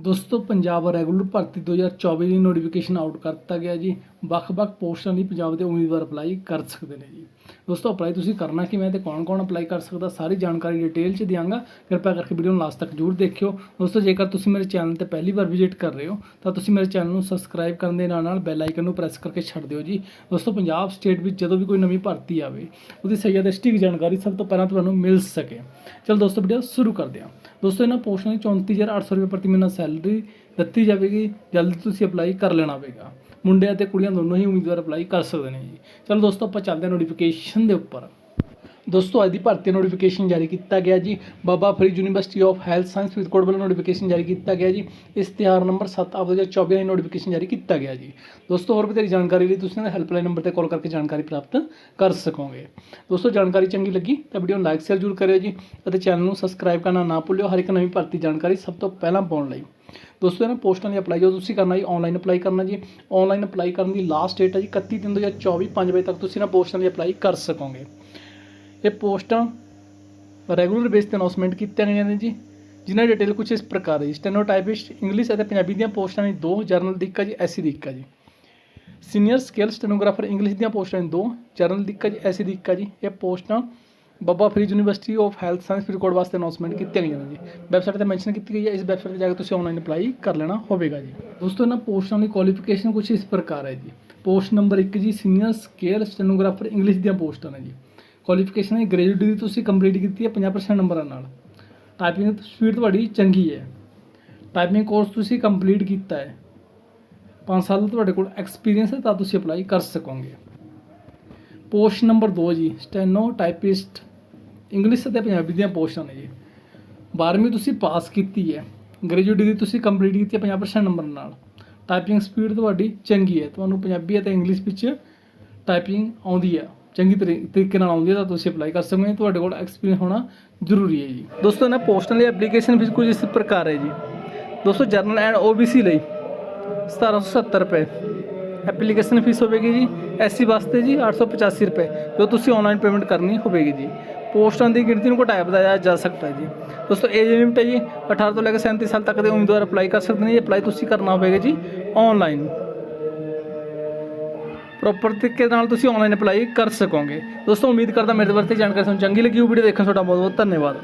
ਦੋਸਤੋ, ਪੰਜਾਬ ਰੈਗੂਲਰ ਭਰਤੀ 2024 ਦੀ notification out ਕਰ ਦਿੱਤਾ ਗਿਆ ਜੀ। ਵੱਖ-ਵੱਖ ਪੋਸਟਾਂ ਲਈ ਪੰਜਾਬ ਦੇ ਉਮੀਦਵਾਰ ਅਪਲਾਈ ਕਰ ਸਕਦੇ ਨੇ ਜੀ। ਦੋਸਤੋ ਅਪਲਾਈ ਤੁਸੀਂ ਕਰਨਾ ਕਿਵੇਂ ਤੇ ਕੌਣ-ਕੌਣ ਅਪਲਾਈ ਕਰ ਸਕਦਾ, ਸਾਰੀ ਜਾਣਕਾਰੀ ਡਿਟੇਲ 'ਚ ਦਿਆਂਗਾ। ਕਿਰਪਾ ਕਰਕੇ ਵੀਡੀਓ ਨੂੰ ਲਾਸਟ ਤੱਕ ਜਰੂਰ ਦੇਖਿਓ। ਦੋਸਤੋ, ਜੇਕਰ ਤੁਸੀਂ ਮੇਰੇ ਚੈਨਲ ਤੇ ਪਹਿਲੀ ਵਾਰ ਵਿਜ਼ਿਟ ਕਰ ਰਹੇ ਹੋ, ਤਾਂ ਤੁਸੀਂ ਮੇਰੇ ਚੈਨਲ ਨੂੰ ਸਬਸਕ੍ਰਾਈਬ ਕਰਨ ਦੇ ਨਾਲ ਨਾਲ ਬੈਲ ਆਈਕਨ ਨੂੰ ਪ੍ਰੈਸ ਕਰਕੇ ਛੱਡ ਦਿਓ ਜੀ। ਦੋਸਤੋ, ਪੰਜਾਬ ਸਟੇਟ ਵਿੱਚ ਜਦੋਂ ਵੀ ਕੋਈ ਨਵੀਂ ਭਰਤੀ ਆਵੇ, ਉਹਦੀ ਸਹੀ ਅਤੇ ਸਟਿਕ ਜਾਣਕਾਰੀ ਸਭ ਤੋਂ ਪਹਿਲਾਂ ਤੁਹਾਨੂੰ ਮਿਲ ਸਕੇ। ਚਲੋ ਦੋਸਤੋ ਵੀਡੀਓ ਸ਼ੁਰੂ ਕਰਦੇ ਹਾਂ। ਦੋਸਤੋ, ਇਹਨਾਂ ਪੋਸਟਾਂ ਦੀ 34800 ਰੁਪਏ ਪ੍ਰਤੀ ਮਹੀਨਾ ਸੈਲਰੀ ਦਿੱਤੀ ਜਾਵੇਗੀ। ਜਲਦੀ ਤੁਸੀਂ ਅਪਲਾਈ ਕਰ ਲੈਣਾ ਹੋਵੇਗਾ। ਮੁੰਡਿਆਂ ਅਤੇ ਕੁੜੀਆਂ ਦੋਨੋਂ ਹੀ ਉਮੀਦਵਾਰ ਅਪਲਾਈ ਕਰ ਸਕਦੇ ਨੇ ਜੀ। ਚਲੋ ਦੋਸਤੋ, ਆਪਾਂ ਚੱਲਦੇ ਹਾਂ ਨੋਟੀਫਿਕੇਸ਼ਨ ਦੇ ਉੱਪਰ ਦੋਸਤੋ, ਅੱਜ ਦੀ ਭਰਤੀ ਨੋਟੀਫਿਕੇਸ਼ਨ ਜਾਰੀ ਕੀਤਾ ਗਿਆ ਜੀ। Baba Farid university of health science Faridkot ਵੱਲੋਂ ਨੋਟੀਫਿਕੇਸ਼ਨ ਜਾਰੀ ਕੀਤਾ ਗਿਆ ਜੀ। ਇਸ਼ਤਿਹਾਰ ਨੰਬਰ 7 ਆਪ 2024 ਦੀ ਨੋਟੀਫਿਕੇਸ਼ਨ ਜਾਰੀ ਕੀਤਾ ਗਿਆ ਜੀ। ਦੋਸਤੋ, ਹੋਰ ਬਥੇਰੀ ਜਾਣਕਾਰੀ ਲਈ ਤੁਸੀਂ ਇਹਨਾਂ ਹੈਲਪਲਾਈਨ ਨੰਬਰ ਤੇ ਕਾਲ ਕਰਕੇ ਜਾਣਕਾਰੀ ਪ੍ਰਾਪਤ ਕਰ ਸਕੋਗੇ। ਦੋਸਤੋ, ਜਾਣਕਾਰੀ ਚੰਗੀ ਲੱਗੀ ਤਾਂ ਵੀਡੀਓ ਨੂੰ ਲਾਈਕ ਸ਼ੇਅਰ ਜ਼ਰੂਰ ਕਰਿਓ ਜੀ ਅਤੇ ਚੈਨਲ ਨੂੰ ਸਬਸਕ੍ਰਾਈਬ ਕਰਨਾ ਨਾ ਭੁੱਲਿਓ ਹਰ ਇੱਕ ਨਵੀਂ ਭਰਤੀ ਜਾਣਕਾਰੀ ਸਭ ਤੋਂ ਪਹਿਲਾਂ ਪਾਉਣ ਲਈ। ਦੋਸਤੋ, ਇਹਨਾਂ ਪੋਸਟਾਂ ਦੀ ਅਪਲਾਈ ਜੋ ਤੁਸੀਂ ਕਰਨਾ ਜੀ ਆਨਲਾਈਨ ਅਪਲਾਈ ਕਰਨਾ ਜੀ। ਆਨਲਾਈਨ ਅਪਲਾਈ ਕਰਨ ਦੀ ਲਾਸਟ ਡੇਟ ਹੈ ਜੀ 31 ਦਿਨ 2024 5 ਵਜੇ ਤੱਕ ਤੁਸੀਂ ਇਹਨਾਂ ਪੋਸਟਾਂ ਦੀ ਅਪਲਾਈ ਕਰ ਸਕੋਗੇ। ਇਹ ਪੋਸਟਾਂ ਰੈਗੂਲਰ ਬੇਸ ਤੇ ਅਨਾਉਂਸਮੈਂਟ ਕੀਤੀਆਂ ਗਈਆਂ ਨੇ ਜੀ, ਜਿਨ੍ਹਾਂ ਦੀ ਡਿਟੇਲ ਕੁਝ ਇਸ ਪ੍ਰਕਾਰ ਹੈ ਜੀ। ਸਟੈਨੋਟਾਈਪਿਸਟ ਇੰਗਲਿਸ਼ ਅਤੇ ਪੰਜਾਬੀ ਦੀਆਂ ਪੋਸਟਾਂ ਨੇ ਦੋ ਜਰਨਲ ਦੀ ਇੱਕ ਜੀ, ਐਸੀ ਦੀ ਇੱਕ ਜੀ। ਸੀਨੀਅਰ ਸਕੇਲ ਸਟੈਨੋਗ੍ਰਾਫਰ ਇੰਗਲਿਸ਼ ਦੀਆਂ ਪੋਸਟਾਂ ਨੇ ਦੋ ਜਰਨਲ ਦੀ ਜੀ, ਐਸੀ ਦੀ ਇੱਕ ਜੀ। ਇਹ ਪੋਸਟਾਂ Baba Farid university of health science Faridkot ਵਾਸਤੇ ਅਨਾਉਂਸਮੈਂਟ ਕੀਤੀਆਂ ਗਈਆਂ ਨੇ ਜੀ। ਵੈਬਸਾਈਟ ਤੇ ਮੈਂਸ਼ਨ ਕੀਤੀ ਗਈ ਹੈ, ਇਸ ਵੈਬਸਾਈਟ ਤੇ ਜਾ ਕੇ ਤੁਸੀਂ ਆਨਲਾਈਨ ਅਪਲਾਈ ਕਰ ਲੈਣਾ ਹੋਵੇਗਾ ਜੀ। ਦੋਸਤੋ, ਇਹਨਾਂ ਪੋਸਟਾਂ ਦੀ ਕੁਆਲੀਫਿਕੇਸ਼ਨ ਕੁਝ ਇਸ ਪ੍ਰਕਾਰ ਹੈ ਜੀ। ਪੋਸਟ ਨੰਬਰ 1 ਜੀ ਸੀਨੀਅਰ ਸਕੇਲ ਸਟੈਨੋਗ੍ਰਾਫਰ ਇੰਗਲਿਸ਼ ਦੀਆਂ ਪੋਸਟਾਂ ਨੇ ਜੀ। ਕੁਆਲੀਫਿਕੇਸ਼ਨ ਹੈ ਗ੍ਰੈਜੂਏਟ ਡਿਗਰੀ ਤੁਸੀਂ ਕੰਪਲੀਟ ਕੀਤੀ ਹੈ 50% ਨੰਬਰਾਂ ਨਾਲ। ਟਾਈਪਿੰਗ ਸਪੀਡ ਤੁਹਾਡੀ ਚੰਗੀ ਹੈ। ਟਾਈਪਿੰਗ ਕੋਰਸ ਤੁਸੀਂ ਕੰਪਲੀਟ ਕੀਤਾ ਹੈ। 5 ਸਾਲ ਦਾ ਤੁਹਾਡੇ ਕੋਲ ਐਕਸਪੀਰੀਅੰਸ ਹੈ, ਤਾਂ ਤੁਸੀਂ ਅਪਲਾਈ ਕਰ ਸਕੋਗੇ। ਪੋਸਟ ਨੰਬਰ 2 ਜੀ ਸਟੈਨੋ ਟਾਈਪਿਸਟ ਇੰਗਲਿਸ਼ ਅਤੇ ਪੰਜਾਬੀ ਦੀਆਂ ਪੋਸਟਾਂ ਨੇ ਜੀ। 12ਵੀਂ ਤੁਸੀਂ ਪਾਸ ਕੀਤੀ ਹੈ। ਗ੍ਰੈਜੂਏਟ ਡਿਗਰੀ ਤੁਸੀਂ ਕੰਪਲੀਟ ਕੀਤੀ ਹੈ 50% ਨੰਬਰ ਨਾਲ। ਟਾਈਪਿੰਗ ਸਪੀਡ ਤੁਹਾਡੀ ਚੰਗੀ ਹੈ। ਤੁਹਾਨੂੰ ਪੰਜਾਬੀ ਅਤੇ ਇੰਗਲਿਸ਼ ਵਿੱਚ ਟਾਈਪਿੰਗ ਆਉਂਦੀ ਹੈ। ਚੰਗੀ ਤਰੀ- ਤਰੀਕੇ ਨਾਲ ਆਉਂਦੀ ਹੈ ਤਾਂ ਤੁਸੀਂ ਅਪਲਾਈ ਕਰ ਸਕਦੇ ਹੋ। ਤੁਹਾਡੇ ਕੋਲ ਐਕਸਪੀਰੀਅੰਸ ਹੋਣਾ ਜ਼ਰੂਰੀ ਹੈ ਜੀ। ਦੋਸਤੋ ਇਹਨਾਂ ਪੋਸਟਾਂ ਲਈ ਐਪਲੀਕੇਸ਼ਨ ਫੀਸ ਕੁਝ ਇਸ ਪ੍ਰਕਾਰ ਹੈ ਜੀ। ਦੋਸਤੋ ਜਰਨਲ ਐਂਡ ਓਬੀਸੀ ਲਈ 1770 ਰੁਪਏ। ਐਪਲੀਕੇਸ਼ਨ ਫੀਸ ਹੋਵੇਗੀ ਜੀ ਐਸਸੀ ਵਾਸਤੇ ਜੀ 885 ਰੁਪਏ। ਜੋ ਤੁਸੀਂ ਆਨਲਾਈਨ ਪੇਮੈਂਟ ਕਰਨੀ ਹੋਵੇਗੀ ਜੀ। ਪੋਸਟਾਂ ਦੀ ਗਿਣਤੀ ਨੂੰ ਘਟਾਇਆ ਵਧਾਇਆ ਜਾ ਸਕਦਾ ਹੈ ਜੀ। ਦੋਸਤੋ ਏਜ ਲਿਮਿਟ ਹੈ ਜੀ 18 ਤੋਂ ਲੈ ਕੇ 37 ਸਾਲ ਤੱਕ ਦੇ ਉਮੀਦਵਾਰ ਅਪਲਾਈ ਕਰ ਸਕਦੇ ਨੇ। ਜੀ ਅਪਲਾਈ ਤੁਸੀਂ ਕਰਨਾ ਹੋਵੇਗਾ ਜੀ ਆਨਲਾਈਨ ਪ੍ਰੋਪਰ ਤਰੀਕੇ ਨਾਲ ਤੁਸੀਂ ਆਨਲਾਈਨ ਅਪਲਾਈ ਕਰ ਸਕੋਗੇ। ਦੋਸਤੋ, ਉਮੀਦ ਕਰਦਾ ਮੇਰੇ ਵਾਸਤੇ ਜਾਣਕਾਰੀ, ਤੁਹਾਨੂੰ ਚੰਗੀ ਲੱਗੀ ਉਹ ਵੀਡੀਓ ਦੇਖਣ, ਤੁਹਾਡਾ ਬਹੁਤ ਬਹੁਤ ਧੰਨਵਾਦ।